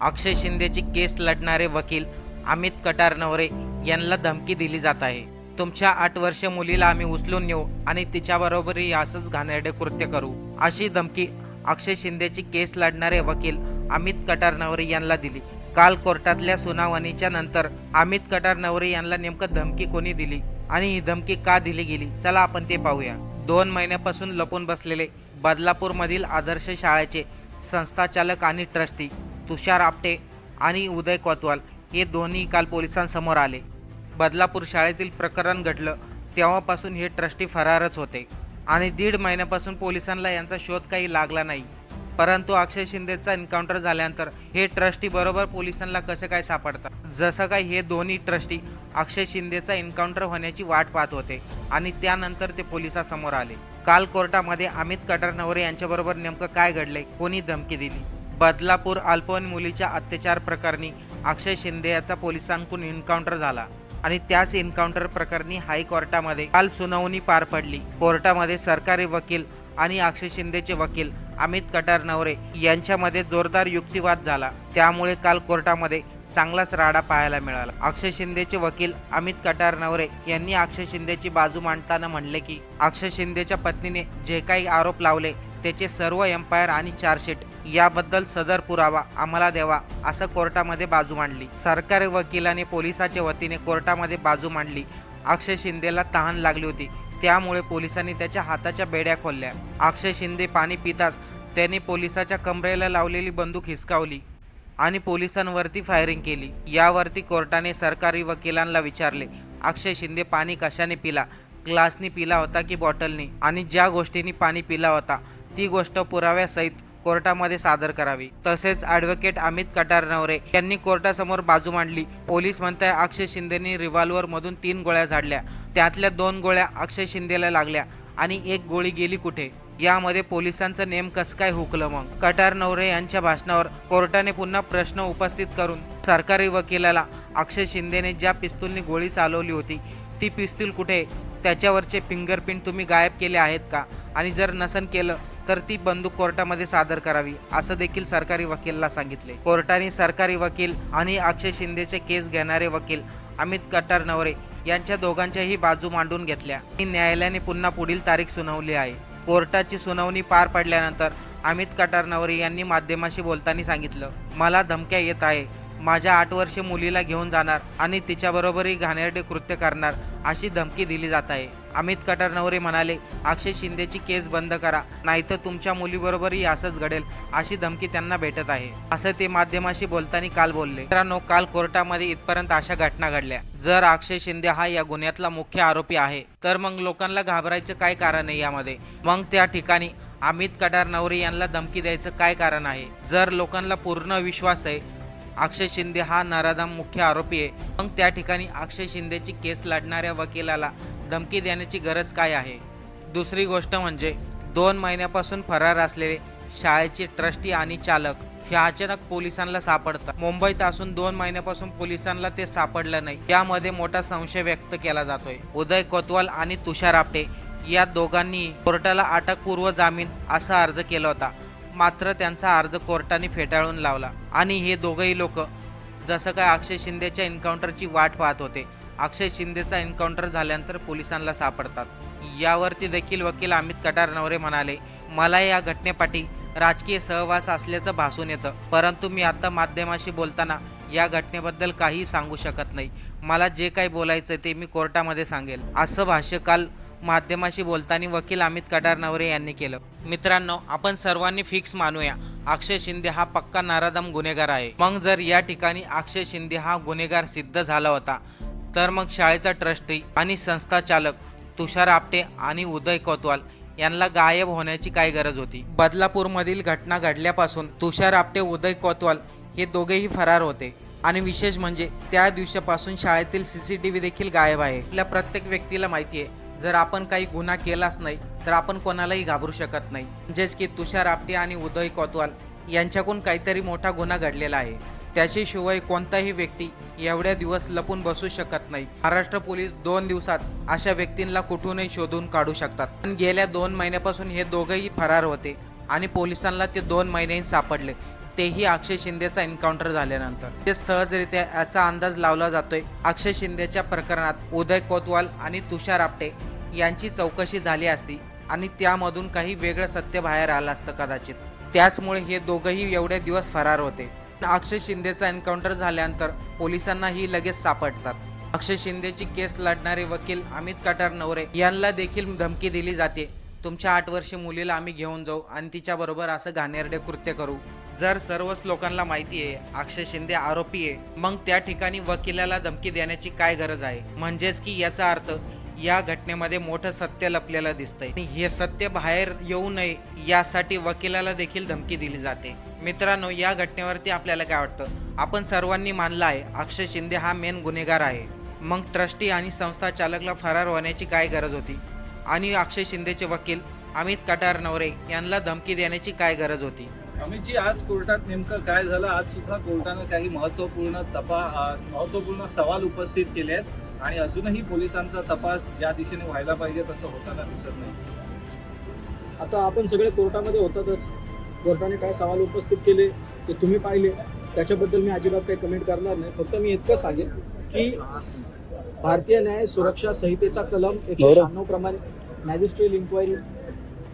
अक्षय शिंदेची केस लढणारे वकील अमित कटारनवरे यांना धमकी दिली जात आहे. तुमच्या आठ वर्ष मुलीला आम्ही उचलून नेऊ आणि तिच्याबरोबरही असंच घाणेरडे कृत्य करू अशी धमकी अक्षय शिंदेची केस लढणारे वकील अमित कटारनवरे यांना दिली. काल कोर्टातल्या सुनावणीच्या नंतर अमित कटारनवरे यांना नेमकं धमकी कोणी दिली आणि ही धमकी का दिली गेली चला आपण ते पाहूया. दोन महिन्यापासून लपून बसलेले बदलापूरमधील आदर्श शाळेचे संस्थाचालक आणि ट्रस्टी तुषार आपटे आणि उदय कोतवाल हे दोन्ही काल पोलिसांसमोर आले. बदलापूर शाळेतील प्रकरण घडलं तेव्हापासून हे ट्रस्टी फरारच होते आणि दीड महिन्यापासून पोलिसांना यांचा शोध काही लागला नाही. परंतु अक्षय शिंदेचा एन्काउंटर झाल्यानंतर हे ट्रस्टी बरोबर पोलिसांना कसं काय सापडतात? जसं काय हे दोन्ही ट्रस्टी अक्षय शिंदेचा एन्काउंटर होण्याची वाट पाहत होते आणि त्यानंतर ते पोलिसासमोर आले. काल कोर्टामध्ये अमित कटारनवरे यांच्याबरोबर नेमकं काय घडलंय कोणी धमकी दिली? बदलापूर अल्पवयीन मुलीच्या अत्याचार प्रकरणी अक्षय शिंदे याचा पोलिसांकडून एन्काउंटर झाला आणि त्याच एन्काउंटर प्रकरणी हायकोर्टामध्ये काल सुनावणी पार पडली. कोर्टामध्ये सरकारी वकील आणि अक्षय शिंदेचे वकील अमित कटार नवरे यांच्यामध्ये जोरदार युक्तिवाद झाला. त्यामुळे काल कोर्टामध्ये चांगलाच राडा पाहायला मिळाला. अक्षय शिंदेचे वकील अमित कटार नवरे यांनी अक्षय शिंदेची बाजू मांडताना म्हणले की अक्षय शिंदेच्या पत्नीने जे काही आरोप लावले त्याचे सर्व एम्पायर आणि चार्जशीट याबद्दल सदर पुरावा आम्हाला द्यावा असं कोर्टामध्ये बाजू मांडली. सरकारी वकिलाने पोलिसाच्या वतीने कोर्टामध्ये बाजू मांडली. अक्षय शिंदेला तहान लागली होती. त्यामुळे पोलिसांनी त्याच्या हाताच्या बेड्या खोलल्या. अक्षय शिंदे पाणी पिताच त्याने पोलिसाच्या कमरेला लावलेली बंदूक हिसकावली आणि पोलिसांवरती फायरिंग केली. यावरती कोर्टाने सरकारी वकिलांना विचारले अक्षय शिंदे पाणी कशाने पिला? ग्लासनी पिला होता की बॉटलनी? आणि ज्या गोष्टींनी पाणी पिला होता ती गोष्ट पुराव्यासहित कोर्टामध्ये सादर करावी. तसेच ॲडव्होकेट अमित कटारनवरे यांनी कोर्टासमोर बाजू मांडली. पोलीस म्हणताय अक्षय शिंदेनी रिव्हॉल्वर मधून तीन गोळ्या झाडल्या. त्यातल्या दोन गोळ्या अक्षय शिंदेला लागल्या आणि एक गोळी गेली कुठे? यामध्ये पोलिसांचं नेम कसं काय हुकलं मग? कटार नवरे यांच्या भाषणावर कोर्टाने पुन्हा प्रश्न उपस्थित करून सरकारी वकिलाला अक्षय शिंदेने ज्या पिस्तूलनी गोळी चालवली होती ती पिस्तूल कुठे? त्याच्यावरचे फिंगरप्रिंट तुम्ही गायब केले आहेत का? आणि जर नसन केलं तर ती बंदूक कोर्टामध्ये सादर करावी असं देखील सरकारी वकीलला सांगितले. कोर्टाने सरकारी वकील आणि अक्षय शिंदेचे केस घेणारे वकील अमित कटारनवरे यांच्या दोघांच्याही बाजू मांडून घेतल्या. आणि न्यायालयाने पुन्हा पुढील तारीख सुनावली आहे. कोर्टाची सुनावणी पार पडल्यानंतर अमित कटार नवरे यांनी माध्यमाशी बोलताना सांगितलं मला धमक्या येत आहे. माझ्या आठ वर्षे मुलीला घेऊन जाणार आणि तिच्याबरोबरही घाणेरडे कृत्य करणार अशी धमकी दिली जात आहे. अमित कटरनवरे म्हणाले अक्षय शिंदेची केस बंद करा नाहीतर तुमच्या मुलीबरोबरही असंच घडेल अशी धमकी त्यांना भेटत आहे. असं ते माध्यमाशी बोलताना काल बोलले. मित्रांनो काल कोर्टामध्ये इथपर्यंत अशा घटना घडल्या. जर अक्षय शिंदे हा या गुन्ह्यातला मुख्य आरोपी आहे तर मग लोकांना घाबरायचं काय कारण आहे यामध्ये? मग त्या ठिकाणी अमित कटार नवरे यांना धमकी द्यायचं काय कारण आहे? जर लोकांना पूर्ण विश्वास आहे अक्षय शिंदे हा नराधाम मुख्य आरोपी आहे मग त्या ठिकाणी अक्षय शिंदेची केस लढणाऱ्या वकिलाला धमकी देण्याची गरज काय आहे? दुसरी गोष्ट म्हणजे दोन महिन्यापासून फरार असलेले शाळेचे ट्रस्टी आणि चालक हे अचानक पोलिसांना सापडतात. मुंबईत असून दोन महिन्यापासून पोलिसांना ते सापडलं नाही. यामध्ये मोठा संशय व्यक्त केला जातोय. उदय कोतवाल आणि तुषार आपटे या दोघांनी कोर्टाला अटकपूर्व जामीन असा अर्ज केला होता. मात्र त्यांचा अर्ज कोर्टाने फेटाळून लावला. आणि हे दोघंही लोक जसं काय अक्षय शिंदेच्या एन्काउंटरची वाट पाहत होते अक्षय शिंदेचा एन्काउंटर झाल्यानंतर पोलिसांना सापडतात. यावरती देखील वकील अमित कटारनवरे म्हणाले मला या घटनेपाठी राजकीय सहवास असल्याचं भासून येतं. परंतु मी आता माध्यमाशी बोलताना या घटनेबद्दल काही सांगू शकत नाही. मला जे काही बोलायचं ते मी कोर्टामध्ये सांगेल. असं भाष्य काल माध्यमाशी बोलताना वकील अमित कटारनवरे यांनी केलं. मित्रांनो आपण सर्वांनी फिक्स मानूया अक्षय शिंदे हा पक्का नारादम गुन्हेगार आहे. मग जर या ठिकाणी अक्षय शिंदे हा गुन्हेगार सिद्ध झाला होता तर मग शाळेचा ट्रस्टी आणि संस्था चालक तुषार आपटे आणि उदय कोतवाल यांना गायब होण्याची काय गरज होती? बदलापूरमधील घटना घडल्यापासून तुषार आपटे उदय कोतवाल हे दोघेही फरार होते. आणि विशेष म्हणजे त्या दिवसापासून शाळेतील सी सी टी व्ही देखील गायब आहे. आपल्या प्रत्येक व्यक्तीला माहिती आहे जर आपण काही गुन्हा केलाच नाही तर आपण कोणालाही घाबरू शकत नाही. म्हणजेच की तुषार आपटे आणि उदय कोतवाल यांच्याकडून काहीतरी मोठा गुन्हा घडलेला आहे. त्याच्याशिवाय कोणताही व्यक्ती एवढ्या दिवस लपून बसू शकत नाही. महाराष्ट्र पोलीस दोन दिवसात अशा व्यक्तींना कुठूनही शोधून काढू शकतात. पण गेल्या दोन महिन्यापासून हे दोघंही फरार होते आणि पोलिसांना ते दोन महिनेही सापडले. तेही अक्षय शिंदेचा एन्काउंटर झाल्यानंतर. ते सहजरित्या याचा अंदाज लावला जातोय. अक्षय शिंदेच्या प्रकरणात उदय कोतवाल आणि तुषार आपटे यांची चौकशी झाली असती आणि त्यामधून काही वेगळं सत्य बाहेर आलं असतं कदाचित. त्याचमुळे हे दोघंही एवढे दिवस फरार होते. अक्षय शिंदेचा एन्काउंटर झाल्यानंतर पोलिसांनाही लगेच सापडतात. अक्षय शिंदेची केस लढणारे वकील अमित कटार नवरे यांना देखील धमकी दिली जाते. तुमच्या आठ वर्षी मुलीला आम्ही घेऊन जाऊ आणि तिच्याबरोबर असं घाणेरडे कृत्य करू. जर सर्वच लोकांना माहिती आहे अक्षय शिंदे आरोपी आहे मग त्या ठिकाणी वकिलाला धमकी देण्याची काय गरज आहे? म्हणजेच की याचा अर्थ या घटनेमध्ये मोठं सत्य लपलेलं दिसतंय. आणि हे सत्य बाहेर येऊ नये यासाठी वकिलाला देखील धमकी दिली जाते. मित्रांनो या घटनेवरती आपल्याला काय वाटतं? आपण सर्वांनी मानलं आहे अक्षय शिंदे हा मेन गुन्हेगार आहे. मग ट्रस्टी आणि संस्था चालकला फरार होण्याची काय गरज होती? आणि अक्षय शिंदेचे वकील अमित कटार नवरे यांना धमकी देण्याची काय गरज होती? अमितजी आज कोर्टात नेमकं काय झालं? आज सुद्धा कोर्टानं काही महत्त्वपूर्ण तपा महत्त्वपूर्ण सवाल उपस्थित केले आहेत आणि अजूनही पोलिसांचा तपास ज्या दिशेने व्हायला पाहिजे तसं होताना दिसत नाही. आता आपण सगळे कोर्टामध्ये होतातच. कोर्टाने काय सवाल उपस्थित केले ते तुम्ही पाहिले. त्याच्याबद्दल मी अजिबात काही कमेंट करणार नाही. फक्त मी इतकं सांगेन की भारतीय न्याय सुरक्षा संहितेचा कलम एकशे शहाण्णव प्रमाणे मॅजिस्ट्रियल इन्क्वायरी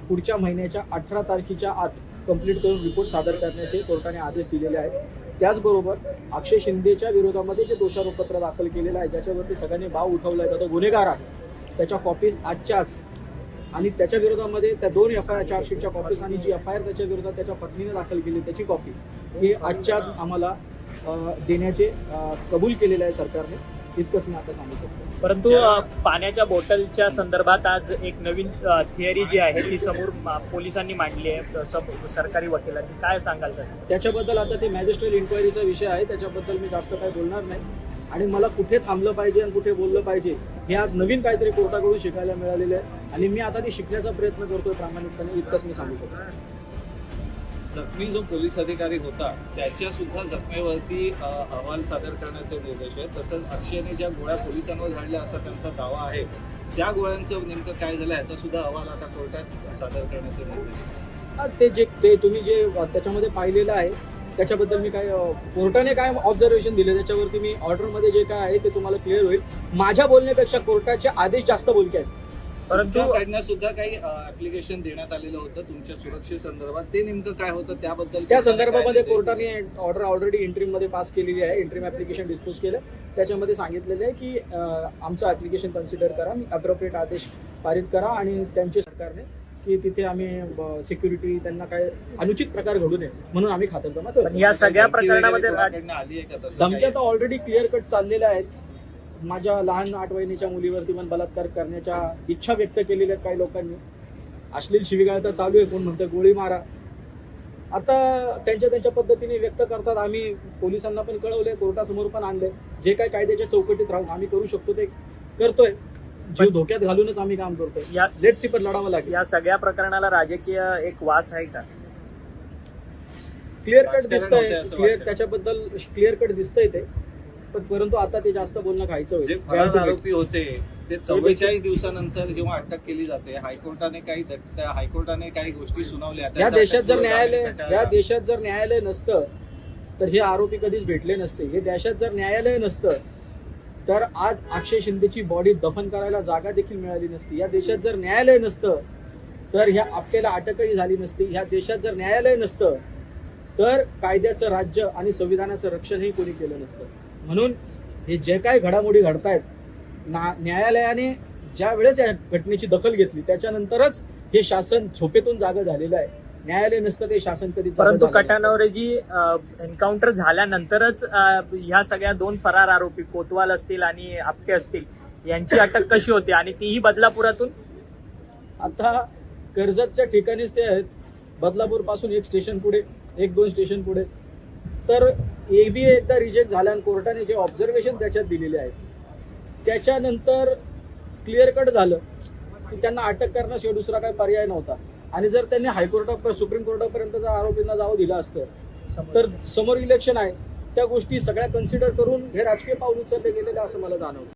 पुढच्या महिन्याच्या अठरा तारखेच्या आत कंप्लीट करून रिपोर्ट सादर करण्याचे कोर्टाने आदेश दिलेले आहेत. त्याचबरोबर अक्षय शिंदेच्या विरोधामध्ये जे दोषारोपपत्र दाखल केलेलं आहे ज्याच्यावरती सगळ्यांनी भाव उठवला आहे तो गुन्हेगार आहे. त्याच्या कॉपीज आजच्या आज आणि त्याच्या विरोधामध्ये त्या दोन एफ आय आर चार्जशीटच्या कॉपीज आणि जी एफ आय आर त्याच्या विरोधात त्याच्या पत्नीने दाखल केली त्याची कॉपी ही आजच्या आज आम्हाला देण्याचे कबूल केलेलं आहे सरकारने. इतकंच मी आता सांगू शकतो. परंतु पाण्याच्या बॉटलच्या संदर्भात आज एक नवीन थिअरी जी आहे ती समोर पोलिसांनी मांडली आहे सरकारी वकिलांनी. काय सांगाल तसं त्याच्याबद्दल आता ते मॅजिस्ट्रेट इन्क्वायरीचा विषय आहे त्याच्याबद्दल मी जास्त काही बोलणार नाही. आणि मला कुठे थांबलं पाहिजे आणि कुठे बोललं पाहिजे हे आज नवीन काहीतरी कोर्टाकडून शिकायला मिळालेलं आहे. आणि मी आता ते शिकण्याचा प्रयत्न करतोय प्रामाणिकपणे इतकंच मी सांगू शकतो. जखमी जो पोलीस अधिकारी होता त्याच्या सुद्धा जखमेवरती अहवाल सादर करण्याचे निर्देश आहेत. तसंच अक्षयने ज्या गोळ्या पोलिसांवर झाडल्या असा त्यांचा दावा आहे त्या गोळ्यांचं नेमकं काय झालं याचा सुद्धा अहवाल आता कोर्टात सादर करण्याचे निर्देश हा, ते जे ते तुम्ही जे त्याच्यामध्ये पाहिलेलं आहे त्याच्याबद्दल मी काय कोर्टाने काय ऑब्झर्वेशन दिले? त्याच्यावरती मी ऑर्डरमध्ये जे काय आहे ते तुम्हाला क्लिअर होईल. माझ्या बोलण्यापेक्षा कोर्टाचे आदेश जास्त बोलके आहेत. परंतु सुद्धा काही ऍप्लिकेशन देण्यात आलेलं होतं तुमच्या सुरक्षेसंदर्भात ते नेमकं काय होतं त्याबद्दल त्या संदर्भामध्ये कोर्टाने? ऑर्डर ऑलरेडी इंट्रीममध्ये पास केलेली आहे. इंट्रीम ऍप्लिकेशन डिस्पोज केलं. त्याच्यामध्ये सांगितलेलं आहे की आमचं ऍप्लिकेशन कन्सिडर करा. अप्रोप्रिएट आदेश पारित करा आणि त्यांचे सरकारने की तिथे आम्ही सिक्युरिटी त्यांना काय अनुचित प्रकार घडू नये म्हणून आम्ही खातरजमा करतो. या सगळ्या प्रकरणामध्ये कोणाकडनं आली आहे का तसं धमक्या काही? तर ऑलरेडी क्लिअर कट चाललेल्या आहेत. माझ्या लहान आठ वहिनीच्या मुलीवरती पण बलात्कार करण्याच्या इच्छा व्यक्त केलेल्या आहेत काही लोकांनी. अश्लील शिवीगाळ तर चालू आहे कोण म्हणतं गोळी मारा. आता त्यांच्या त्यांच्या पद्धतीने व्यक्त करतात. आम्ही पोलिसांना पण कळवले कोर्टासमोर पण आणले जे काय कायद्याच्या चौकटीत राहून आम्ही करू शकतो ते करतोय. जीव धोक्यात घालूनच आम्ही काम करतोय. या लेट सी पण लढावं लागेल. या सगळ्या प्रकरणाला राजकीय एक वास आहे का? क्लिअर कट दिसतंय. क्लिअर. त्याच्याबद्दल क्लिअर कट दिसतंय ते. पण परंतु आता ते जास्त बोलणं खायचं जे होईल फरार आरोपी होते ते चव्वेचाळीस दिवसानंतर जेव्हा अटक केली जाते हायकोर्टाने काही हायकोर्टाने काही गोष्टी सुनावल्या. या देशात जर अटक न्यायालय या देशात जर न्यायालय नसतं तर हे आरोपी कधीच भेटले नसते. हे देशात जर न्यायालय नसतं तर आज अक्षय शिंदेची बॉडी दफन करायला जागा देखील मिळाली नसती. या देशात जर न्यायालय नसतं तर ह्या आपल्याला अटकही झाली नसती. ह्या देशात जर न्यायालय नसतं तर कायद्याचं राज्य आणि संविधानाचं रक्षणही कोणी केलं नसतं. म्हणून हे जे काय घडामोडी घडतायत ना न्यायालयाने ज्या वेळेस या घटनेची दखल घेतली त्याच्यानंतरच हे शासन झोपेतून जागा झालेलं आहे. न्यायालय नसतं ते शासन कधी परंतु. कटानवरेजी एन्काउंटर झाल्यानंतरच ह्या सगळ्या दोन फरार आरोपी कोतवाल असतील आणि आपटे असतील यांची अटक कशी होती आणि तीही बदलापुरातून? आता कर्जतच्या ठिकाणीच ते आहेत. बदलापूरपासून एक स्टेशन पुढे एक दोन स्टेशन पुढे. तर ए बी एकदा रिजेक्ट झाल्या आणि कोर्टाने जे ऑब्झर्वेशन त्याच्यात दिलेले आहेत त्याच्यानंतर क्लिअर कट झालं. की त्यांना अटक करण्याशिवाय दुसरा काही पर्याय नव्हता. आणि जर त्यांनी हायकोर्टा सुप्रीम कोर्टापर्यंत जर आरोपींना जावं दिलं असतं तर समोर इलेक्शन आहे. त्या गोष्टी सगळ्या कन्सिडर करून हे राजकीय पाऊल उचलले गेलेले असं मला जाणवतं.